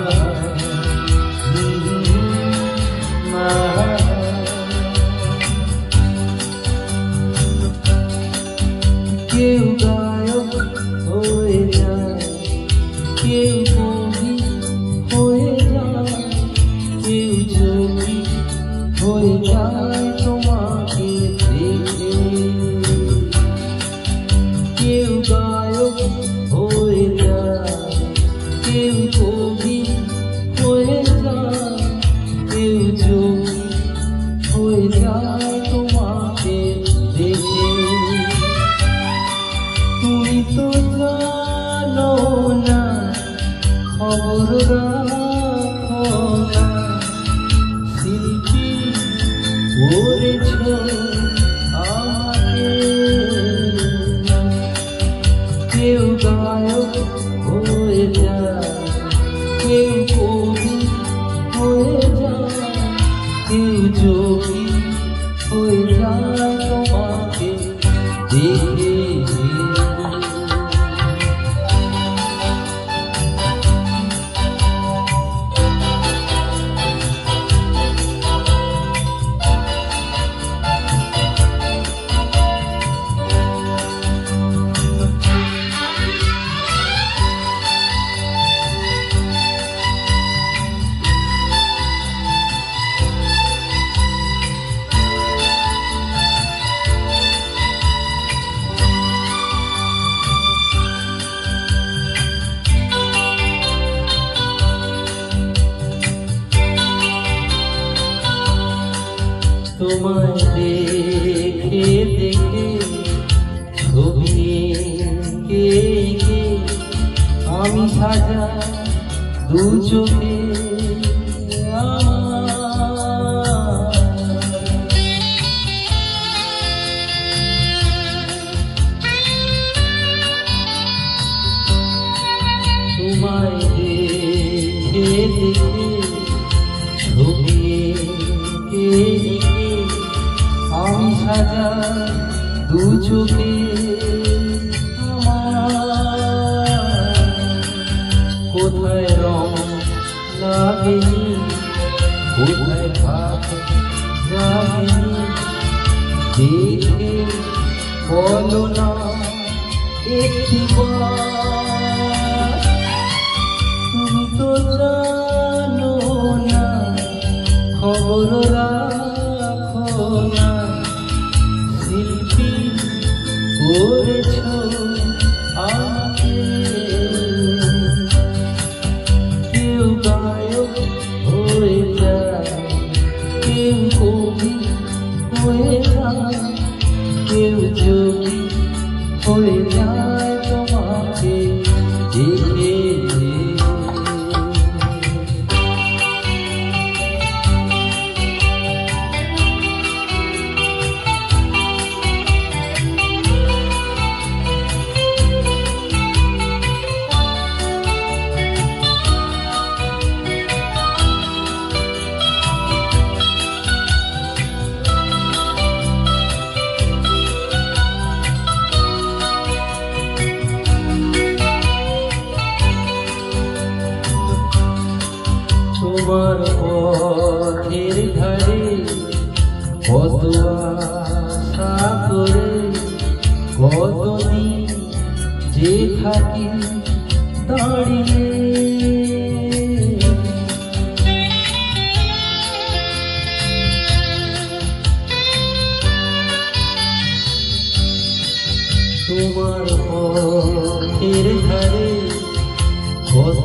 mar করেছ আমাকে কেউ গায়ক হয়ে যায় কেউ তোমায় দেখে দেখে কে এঁকে আমি সাজা দু চোখে আমার। লাগেনি কোথায় ভাব লাগেনি দেখে বলো না একটি তুমি তো জানো না খবর রাখো। কেউ গায়ক হয়ে যায় কেউ কবি হয়ে যায় কেউ যোগী ধারে কত আশা করে কতদিন যে থাকি দাঁড়িয়ে। তোমার পথের ধারে কত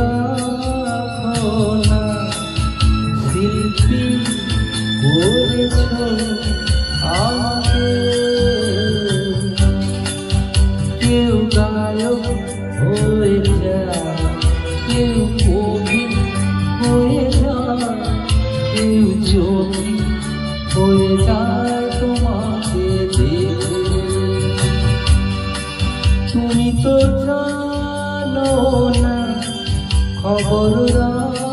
আমাকে কেউ গায়ক হয়ে কেউ কবি হয়ে যায় কেউ জমি হয়ে তোমাকে দেখে তুমি তো জানো না খবর রাখ